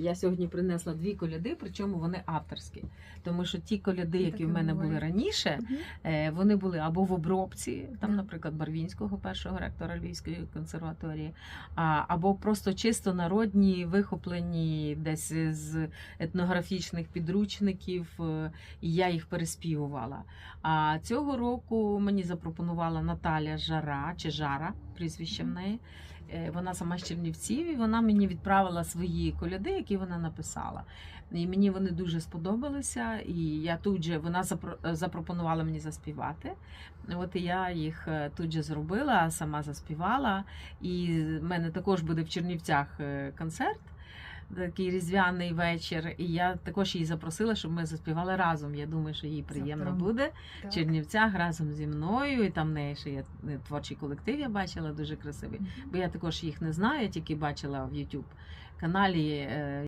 я сьогодні принесла дві коляди, причому вони авторські. Тому що ті коляди, які в мене були раніше. Е, Вони були або в обробці, там, наприклад, Барвінського, першого ректора Львівської консерваторії, або просто чисто народні, вихоплені десь з етнографічних підручників, е, і я їх переспівувала. А цього року мені запропонувала Наталя Жара чи Жара, прізвище в неї. Е, Вона сама з Чернівців, і вона мені відправила свої коляди, які вона написала. І мені вони дуже сподобалися. І я тут же вона запро- запропонувала мені заспівати. От і я їх е, тут же зробила, сама заспівала. І в мене також буде в Чернівцях е, концерт. Такий різдвяний вечір, і я також її запросила, щоб ми заспівали разом. Я думаю, що їй приємно Завтра. буде Так. в Чернівцях разом зі мною. І там в неї ще є е, творчий колектив. Я бачила дуже красивий. Бо я також їх не знаю, я тільки бачила в YouTube каналі. е,